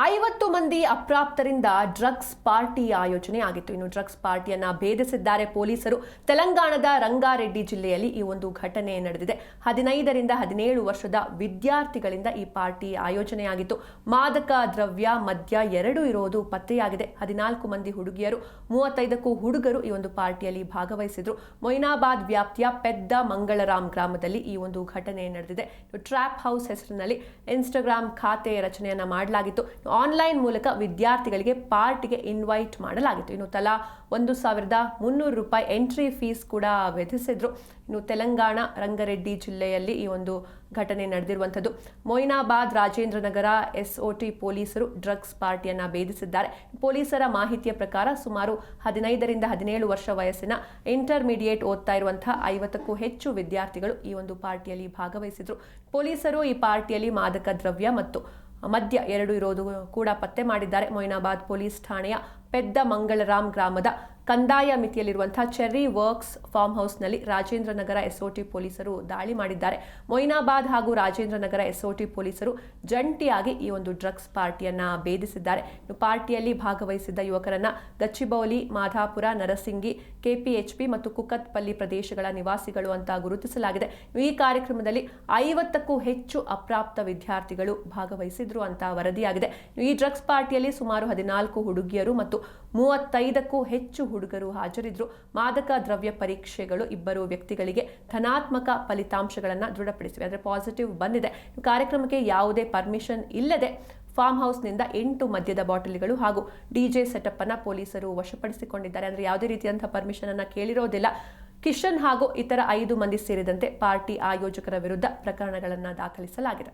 ಐವತ್ತು ಮಂದಿ ಅಪ್ರಾಪ್ತರಿಂದ drugs party ಆಯೋಜನೆ ಆಗಿತ್ತು. ಇನ್ನು ಡ್ರಗ್ಸ್ ಪಾರ್ಟಿಯನ್ನು ಭೇದಿಸಿದ್ದಾರೆ ಪೊಲೀಸರು. ತೆಲಂಗಾಣದ ರಂಗಾರೆಡ್ಡಿ ಜಿಲ್ಲೆಯಲ್ಲಿ ಈ ಒಂದು ಘಟನೆ ನಡೆದಿದೆ. ಹದಿನೈದರಿಂದ ಹದಿನೇಳು ವರ್ಷದ ವಿದ್ಯಾರ್ಥಿಗಳಿಂದ ಈ ಪಾರ್ಟಿ ಆಯೋಜನೆಯಾಗಿತ್ತು. ಮಾದಕ ದ್ರವ್ಯ ಮದ್ಯ ಎರಡೂ ಇರೋದು ಪತ್ತೆಯಾಗಿದೆ. ಹದಿನಾಲ್ಕು ಮಂದಿ ಹುಡುಗಿಯರು, ಮೂವತ್ತೈದಕ್ಕೂ ಹುಡುಗರು ಈ ಒಂದು ಪಾರ್ಟಿಯಲ್ಲಿ ಭಾಗವಹಿಸಿದ್ರು. ಮೊಯ್ನಾಬಾದ್ ವ್ಯಾಪ್ತಿಯ ಪೆದ್ದ ಮಂಗಳರಾಮ್ ಗ್ರಾಮದಲ್ಲಿ ಈ ಒಂದು ಘಟನೆ ನಡೆದಿದೆ. ಟ್ರ್ಯಾಪ್ ಹೌಸ್ ಹೆಸರಿನಲ್ಲಿ ಇನ್ಸ್ಟಾಗ್ರಾಮ್ ಖಾತೆ ರಚನೆಯನ್ನ ಮಾಡಲಾಗಿತ್ತು. ಆನ್ಲೈನ್ ಮೂಲಕ ವಿದ್ಯಾರ್ಥಿಗಳಿಗೆ ಪಾರ್ಟಿಗೆ ಇನ್ವೈಟ್ ಮಾಡಲಾಗಿತ್ತು. ಇನ್ನು ತಲಾ ಒಂದು ಸಾವಿರದ ಮುನ್ನೂರು ರೂಪಾಯಿ ಎಂಟ್ರಿ ಫೀಸ್ ಕೂಡ ವಿಧಿಸಿದ್ರು. ಇನ್ನು ತೆಲಂಗಾಣ ರಂಗರೆಡ್ಡಿ ಜಿಲ್ಲೆಯಲ್ಲಿ ಈ ಒಂದು ಘಟನೆ ನಡೆದಿರುವಂಥದ್ದು. ಮೊಯ್ನಾಬಾದ್ ರಾಜೇಂದ್ರ ನಗರ ಎಸ್ಒಟಿ ಪೊಲೀಸರು ಡ್ರಗ್ಸ್ ಪಾರ್ಟಿಯನ್ನು ಭೇದಿಸಿದ್ದಾರೆ. ಪೊಲೀಸರ ಮಾಹಿತಿಯ ಪ್ರಕಾರ ಸುಮಾರು ಹದಿನೈದರಿಂದ ಹದಿನೇಳು ವರ್ಷ ವಯಸ್ಸಿನ ಇಂಟರ್ಮೀಡಿಯೇಟ್ ಓದ್ತಾ ಇರುವಂತಹ ಐವತ್ತಕ್ಕೂ ಹೆಚ್ಚು ವಿದ್ಯಾರ್ಥಿಗಳು ಈ ಒಂದು ಪಾರ್ಟಿಯಲ್ಲಿ ಭಾಗವಹಿಸಿದ್ರು. ಪೊಲೀಸರು ಈ ಪಾರ್ಟಿಯಲ್ಲಿ ಮಾದಕ ದ್ರವ್ಯ ಮತ್ತು ಮದ್ಯ ಎರಡು ಇರೋದು ಕೂಡ ಪತ್ತೆ ಮಾಡಿದ್ದಾರೆ ಮೊಯ್ನಾಬಾದ್ ಪೊಲೀಸ್ ಠಾಣೆಯ ಪೆದ್ದ ಮಂಗಳರಾಮ್ ಗ್ರಾಮದ ಕಂದಾಯ ಮಿತಿಯಲ್ಲಿರುವಂತಹ ಚೆರ್ರಿ ವರ್ಕ್ಸ್ ಫಾರ್ಮ್ ಹೌಸ್ನಲ್ಲಿ ರಾಜೇಂದ್ರ ನಗರ ಎಸ್ಒಟಿ ಪೊಲೀಸರು ದಾಳಿ ಮಾಡಿದ್ದಾರೆ. ಮೊಯ್ನಾಬಾದ್ ಹಾಗೂ ರಾಜೇಂದ್ರ ನಗರ ಎಸ್ಒಟಿ ಪೊಲೀಸರು ಜಂಟಿಯಾಗಿ ಈ ಒಂದು ಡ್ರಗ್ಸ್ ಪಾರ್ಟಿಯನ್ನ ಭೇದಿಸಿದ್ದಾರೆ. ಪಾರ್ಟಿಯಲ್ಲಿ ಭಾಗವಹಿಸಿದ್ದ ಯುವಕರನ್ನ ಗಚ್ಚಿಬೌಲಿ, ಮಾಧಾಪುರ, ನರಸಿಂಗಿ, ಕೆಪಿಎಚ್ಪಿ ಮತ್ತು ಕುಕತ್ಪಲ್ಲಿ ಪ್ರದೇಶಗಳ ನಿವಾಸಿಗಳು ಅಂತ ಗುರುತಿಸಲಾಗಿದೆ. ಈ ಕಾರ್ಯಕ್ರಮದಲ್ಲಿ ಐವತ್ತಕ್ಕೂ ಹೆಚ್ಚು ಅಪ್ರಾಪ್ತ ವಿದ್ಯಾರ್ಥಿಗಳು ಭಾಗವಹಿಸಿದ್ರು ಅಂತ ವರದಿಯಾಗಿದೆ. ಈ ಡ್ರಗ್ಸ್ ಪಾರ್ಟಿಯಲ್ಲಿ ಸುಮಾರು ಹದಿನಾಲ್ಕು ಹುಡುಗಿಯರು ಮತ್ತು ಮೂವತ್ತೈದಕ್ಕೂ ಹೆಚ್ಚು ಹುಡುಗರು ಹಾಜರಿದ್ರು. ಮಾದಕ ದ್ರವ್ಯ ಪರೀಕ್ಷೆಗಳು ಇಬ್ಬರು ವ್ಯಕ್ತಿಗಳಿಗೆ ಧನಾತ್ಮಕ ಫಲಿತಾಂಶಗಳನ್ನು ದೃಢಪಡಿಸಿವೆ. ಅಂದರೆ ಪಾಸಿಟಿವ್ ಬಂದಿದೆ. ಕಾರ್ಯಕ್ರಮಕ್ಕೆ ಯಾವುದೇ ಪರ್ಮಿಷನ್ ಇಲ್ಲದೆ ಫಾರ್ಮ್ ಹೌಸ್ನಿಂದ ಎಂಟು ಮದ್ಯದ ಬಾಟಲಿಗಳು ಹಾಗೂ ಡಿಜೆ ಸೆಟಪ್ ಅನ್ನು ಪೊಲೀಸರು ವಶಪಡಿಸಿಕೊಂಡಿದ್ದಾರೆ. ಅಂದರೆ ಯಾವುದೇ ರೀತಿಯಂತಹ ಪರ್ಮಿಷನ್ ಅನ್ನು ಕೇಳಿರೋದಿಲ್ಲ. ಕಿಶನ್ ಹಾಗೂ ಇತರ ಐದು ಮಂದಿ ಸೇರಿದಂತೆ ಪಾರ್ಟಿ ಆಯೋಜಕರ ವಿರುದ್ಧ ಪ್ರಕರಣಗಳನ್ನು ದಾಖಲಿಸಲಾಗಿದೆ.